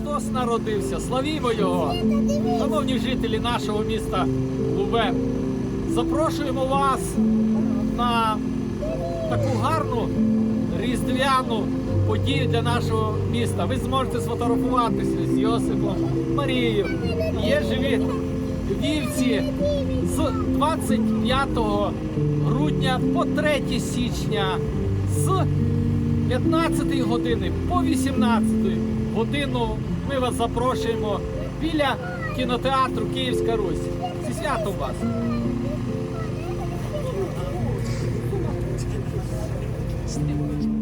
Христос народився, славімо Його! Шановні жителі нашого міста Лубе, запрошуємо вас на таку гарну різдвяну подію для нашого міста. Ви зможете сфотографуватися з Йосипом, Марією. Є живі вівці з 25 грудня по 3 січня з 15 години по 18 годину ми вас запрошуємо біля кінотеатру Київська Русь. Зі святом вас! Знімаєш.